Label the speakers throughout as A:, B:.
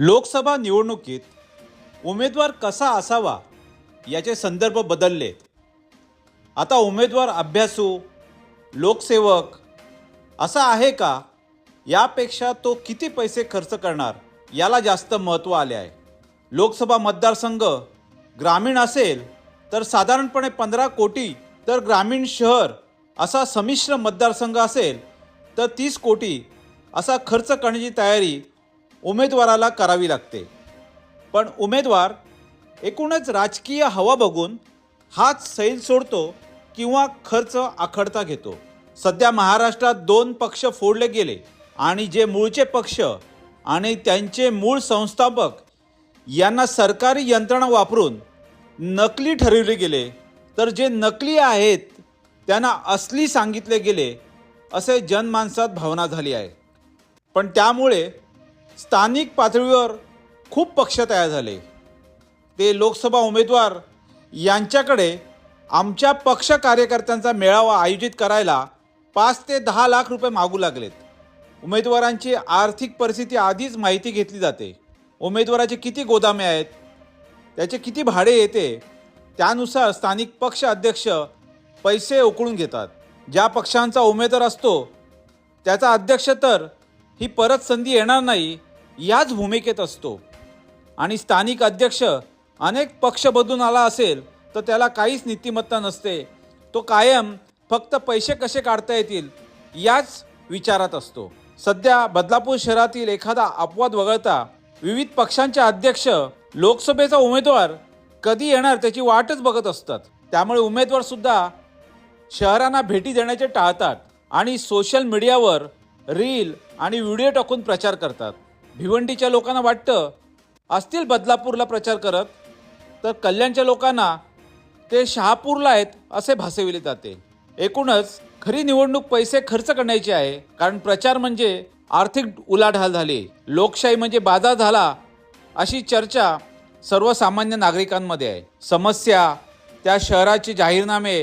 A: लोकसभा निवडणुकीत उमेदवार कसा असावा याचे संदर्भ बदलले. आता उमेदवार अभ्यासू लोकसेवक असा आहे का यापेक्षा तो किती पैसे खर्च करणार याला जास्त महत्त्व आले आहे. लोकसभा मतदारसंघ ग्रामीण असेल तर साधारणपणे पंधरा कोटी तर ग्रामीण शहर असा संमिश्र मतदारसंघ असेल तर तीस कोटी असा खर्च करण्याची तयारी उमेदवाराला करावी लागते. पण उमेदवार एकूणच राजकीय हवा बघून हाच सैल सोडतो किंवा खर्च आखडता घेतो. सध्या महाराष्ट्रात दोन पक्ष फोडले गेले आणि जे मूळचे पक्ष आणि त्यांचे मूळ संस्थापक यांना सरकारी यंत्रणा वापरून नकली ठरवले गेले. तर जे नकली आहेत त्यांना असली सांगितले गेले असे जनमानसात भावना झाली आहे. पण त्यामुळे स्थानिक पातळीवर खूप पक्ष तयार झाले. ते लोकसभा उमेदवार यांच्याकडे आमच्या पक्ष कार्यकर्त्यांचा मेळावा आयोजित करायला पाच ते दहा लाख रुपये मागू लागलेत. उमेदवारांची आर्थिक परिस्थिती आधीच माहिती घेतली जाते. उमेदवाराचे किती गोदामे आहेत? त्याचे किती भाडे येते? त्यानुसार स्थानिक पक्ष अध्यक्ष पैसे उकळून घेतात. ज्या पक्षांचा उमेदवार असतो त्याचा अध्यक्ष तर ही परत संधी येणार नाही याच भूमिकेत असतो. आणि स्थानिक अध्यक्ष अनेक पक्ष बदलून आला असेल तर त्याला काहीच नीतिमत्ता नसते. तो कायम फक्त पैसे कसे काढता येतील याच विचारात असतो. सध्या बदलापूर शहरातील एखादा अपवाद वगळता विविध पक्षांचे अध्यक्ष लोकसभेचा उमेदवार कधी येणार त्याची वाटच बघत असतात. त्यामुळे उमेदवार सुद्धा शहरांना भेटी देण्याचे टाळतात आणि सोशल मीडियावर रील आणि व्हिडिओ टाकून प्रचार करतात. भिवंडीच्या लोकांना वाटतं असतील बदलापूरला प्रचार करत तर कल्याणच्या लोकांना ते शहापूरला आहेत असे भासविले जाते. एकूणच खरी निवडणूक पैसे खर्च करण्याची आहे कारण प्रचार म्हणजे आर्थिक उलाढाल झाली लोकशाही म्हणजे बाजार झाला अशी चर्चा सर्वसामान्य नागरिकांमध्ये आहे. समस्या त्या शहराचे जाहीरनामे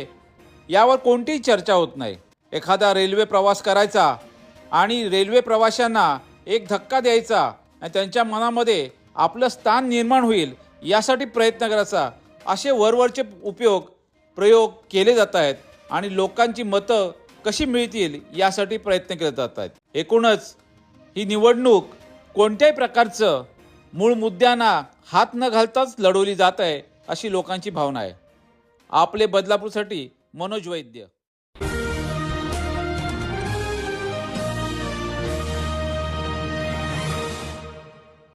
A: यावर कोणतीही चर्चा होत नाही. एखादा रेल्वे प्रवास करायचा आणि रेल्वे प्रवाशांना एक धक्का द्यायचा आणि त्यांच्या मनामध्ये आपलं स्थान निर्माण होईल यासाठी प्रयत्न करायचा. असे वरवरचे उपयोग प्रयोग केले जात आहेत आणि लोकांची मतं कशी मिळतील यासाठी प्रयत्न केले जात आहेत. एकूणच ही निवडणूक कोणत्याही प्रकारचं मूळ मुद्द्यांना हात न घालताच लढवली जात आहे अशी लोकांची भावना आहे. आपले बदलापूरसाठी मनोज वैद्य.